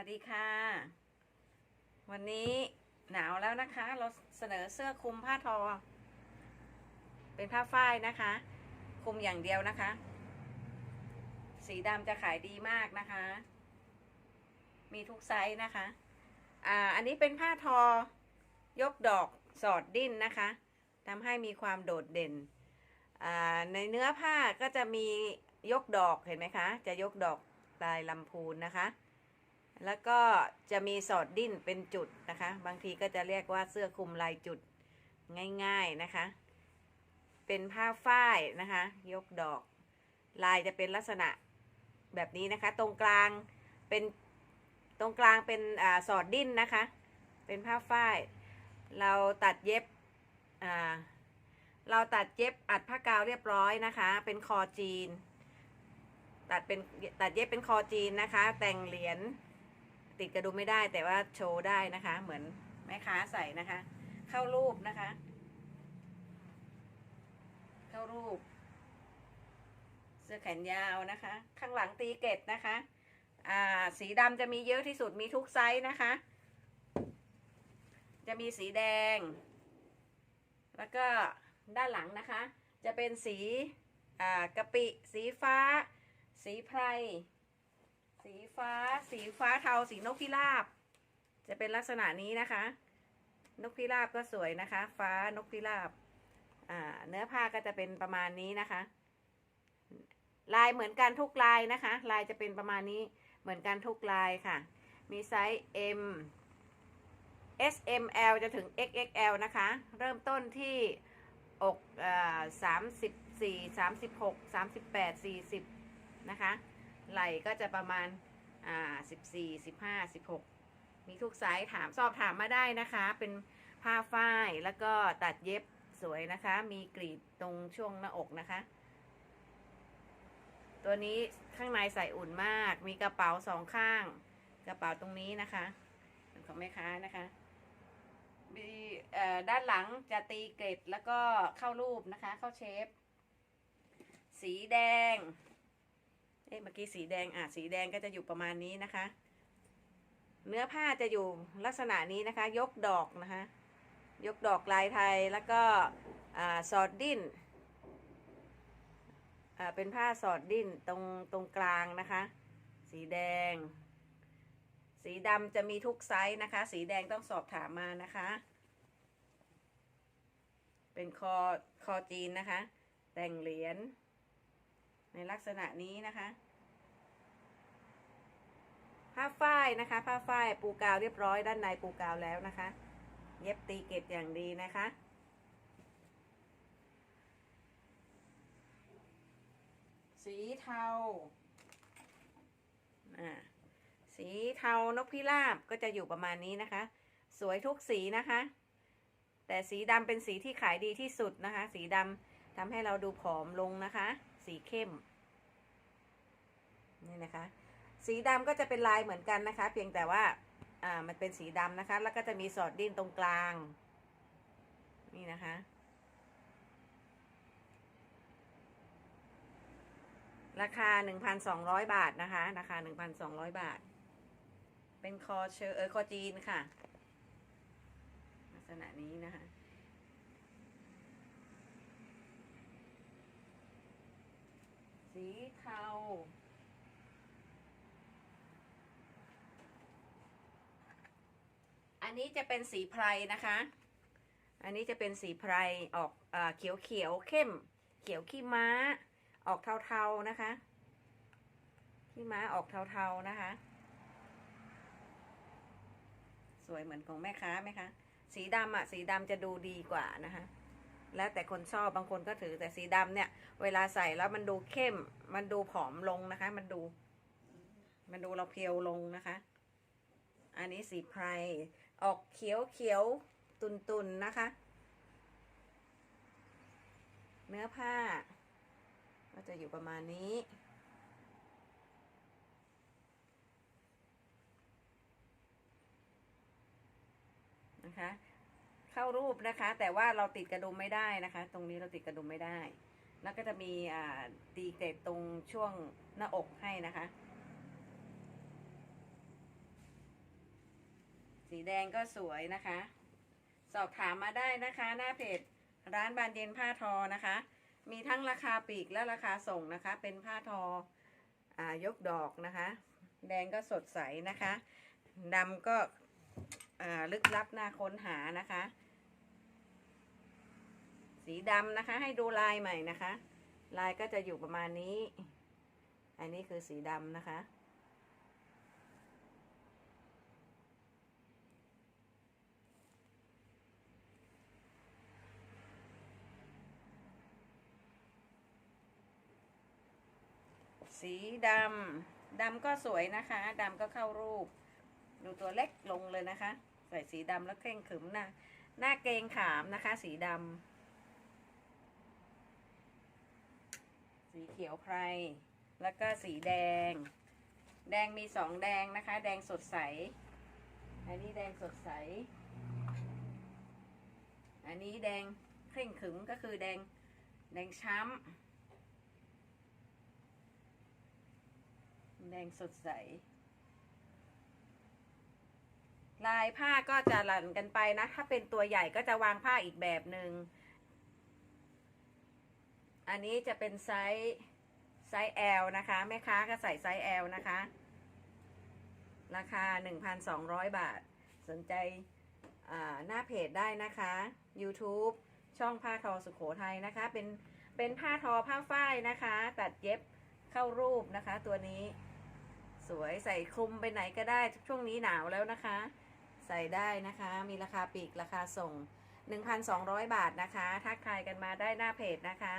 วัสดีค่ะ วันนี้หนาวแล้วนะคะ เราเสนอเสื้อคลุมผ้าทอ เป็นผ้าฝ้ายนะคะ คลุมอย่างเดียวนะคะ สีดำจะขายดีมากนะคะ มีทุกไซส์นะคะ อ่า อันนี้เป็นผ้าทอยกดอกสอดดิ้นนะคะทำให้มีความโดดเด่น อ่า ในเนื้อผ้าก็จะมียกดอกเห็นไหมคะ จะยกดอกลายลำพูนนะคะ แล้วก็จะมีสอดดิ้นเป็นจุดนะคะ บางทีก็จะเรียกว่าเสื้อคลุมลายจุดง่ายๆนะคะ เป็นผ้าฝ้ายนะคะ ยกดอก ลายจะเป็นลักษณะแบบนี้นะคะ ตรงกลางเป็นตรงกลางเป็นอาสอดดิ้นนะคะ เป็นผ้าฝ้าย เราตัดเย็บอ่าเราตัดเย็บอัดผ้ากาวเรียบร้อยนะคะ เป็นคอจีน ตัดเป็นตัดเย็บเป็นคอจีนนะคะ แต่งเหรียญ ติดกระดุมไม่ได้แต่ว่าโชว์ได้นะคะ เหมือนแม่ค้าใส่นะคะ เข้ารูปนะคะ เข้ารูป เสื้อแขนยาวนะคะ ข้างหลังตีเกตนะคะ อ่า สีดำจะมีเยอะที่สุดมีทุกไซส์นะคะ จะมีสีแดง แล้วก็ด้านหลังนะคะ จะเป็นสี อ่ากะปิ สีฟ้า สีไพร สีฟ้า สีฟ้าเทา สีนกพิราบ จะเป็นลักษณะนี้นะคะ นกพิราบก็สวยนะคะ ฟ้านกพิราบ อ่า เนื้อผ้าก็จะเป็นประมาณนี้นะคะ ลายเหมือนกันทุกลายนะคะ ลายจะเป็นประมาณนี้ เหมือนกันทุกลายค่ะ มีไซส์ M S M L จะถึง X X L นะคะ เริ่มต้นที่อกสามสิบสี่สามสิบหกสามสิบแปดสี่สิบนะคะ ไหล่ก็จะประมาณอ่าสิบสี่สิบห้าสิบหกมีทุกไซส์ถามสอบถามมาได้นะคะ เป็นผ้าฝ้ายแล้วก็ตัดเย็บสวยนะคะ มีกรีบตรงช่วงหน้าอกนะคะ ตัวนี้ข้างในใส่อุ่นมาก มีกระเป๋าสองข้าง กระเป๋าตรงนี้นะคะของแม่ค้านะคะมีด้านหลังจะตีเกล็ดแล้วก็เข้ารูปนะคะ เข้าเชฟ สีแดง เอ๊ะเมื่อกี้สีแดงอะสีแดงก็จะอยู่ประมาณนี้นะคะ เนื้อผ้าจะอยู่ลักษณะนี้นะคะ ยกดอกนะคะ ยกดอกลายไทยแล้วก็สอดดิ้นเป็นผ้าสอดดิ้นตรงตรงกลางนะคะ สีแดง สีดำจะมีทุกไซส์นะคะ สีแดงต้องสอบถามมานะคะ เป็นคอคอจีนนะคะ แต่งเหรียญ ในลักษณะนี้นะคะ ผ้าฝ้ายนะคะ ผ้าฝ้ายปูกาวเรียบร้อยด้านในปูกาวแล้วนะคะ เย็บตีเก็บอย่างดีนะคะสีเทาอ่าสีเทานกพิราบก็จะอยู่ประมาณนี้นะคะ สวยทุกสีนะคะ แต่สีดำเป็นสีที่ขายดีที่สุดนะคะ สีดำทำให้เราดูผอมลงนะคะ สีเข้ม นี่นะคะ สีดำก็จะเป็นลายเหมือนกันนะคะ เพียงแต่ว่า อ่า มันเป็นสีดำนะคะ แล้วก็จะมีสอดดิ้นตรงกลาง นี่นะคะ ราคา1,200บาทนะคะ ราคา1,200บาท เป็นคอเชอเออคอจีนค่ะ ลักษณะนี้นะคะ สี เทา อันนี้จะเป็นสีไพรนะคะ อันนี้จะเป็นสีไพรออกเอเขียวเขียวเข้ม เขียวขี้ม้า ออกเทาๆนะคะ ขี้ม้าออกเทาๆนะคะ สวยเหมือนของแม่ค้าไหมคะ สีดำอะสีดำจะดูดีกว่านะคะ แล้วแต่คนชอบบางคนก็ถือแต่สีดำเนี่ย เวลาใส่แล้วมันดูเข้ม มันดูผอมลงนะคะ มันดู มันดูเราเพียวลงนะคะ อันนี้สีไพรออกเขียวเขียวตุนตุนๆนะคะ เนื้อผ้า ก็จะอยู่ประมาณนี้ นะคะ เข้ารูปนะคะ แต่ว่าเราติดกระดุมไม่ได้นะคะ ตรงนี้เราติดกระดุมไม่ได้ แล้วก็จะมีอ่าตีเกล็ดตรงช่วงหน้าอกให้นะคะ สีแดงก็สวยนะคะ สอบถามมาได้นะคะ หน้าเพจร้านบานเย็นผ้าทอนะคะ มีทั้งราคาปีกและราคาส่งนะคะ เป็นผ้าทออายกดอกนะคะ แดงก็สดใสนะคะดำก็ลึกลับน่าค้นหานะคะ สีดำนะคะ ให้ดูลายใหม่นะคะ ลายก็จะอยู่ประมาณนี้ อันนี้คือสีดำนะคะ สีดำดำก็สวยนะคะดำก็เข้ารูป ดูตัวเล็กลงเลยนะคะ ใส่สีดำแล้วเคร่งขึมหน้าหน้าเกงขามนะคะ สีดำ สีเขียวไพร แล้วก็สีแดง แดงมีสองแดงนะคะ แดงสดใส อันนี้แดงสดใส อันนี้แดงเคร่งขึมก็คือแดงแดงช้ำ แดงสดใส ลายผ้าก็จะหลั่นกันไปนะ ถ้าเป็นตัวใหญ่ก็จะวางผ้าอีกแบบหนึง่ง อันนี้จะเป็นไซส์ไซส์ L นะคะ แม่ค้าก็ใส่ไซส์ L นะคะ ราคา 1,200 บาท สนใจหน้าเพจได้นะคะ YouTube ช่องผ้าทอสุขโขทัยนะคะ เป็นเป็นผ้าทอผ้าฝ้ายนะคะ ตัดเย็บเข้ารูปนะคะ ตัวนี้สวยใส่คลุมไปไหนก็ได้ช่วงนี้หนาวแล้วนะคะ ใส่ได้นะคะ มีราคาปีกราคาส่ง 1,200 บาทนะคะ ทักทายกันมาได้หน้าเพจนะคะ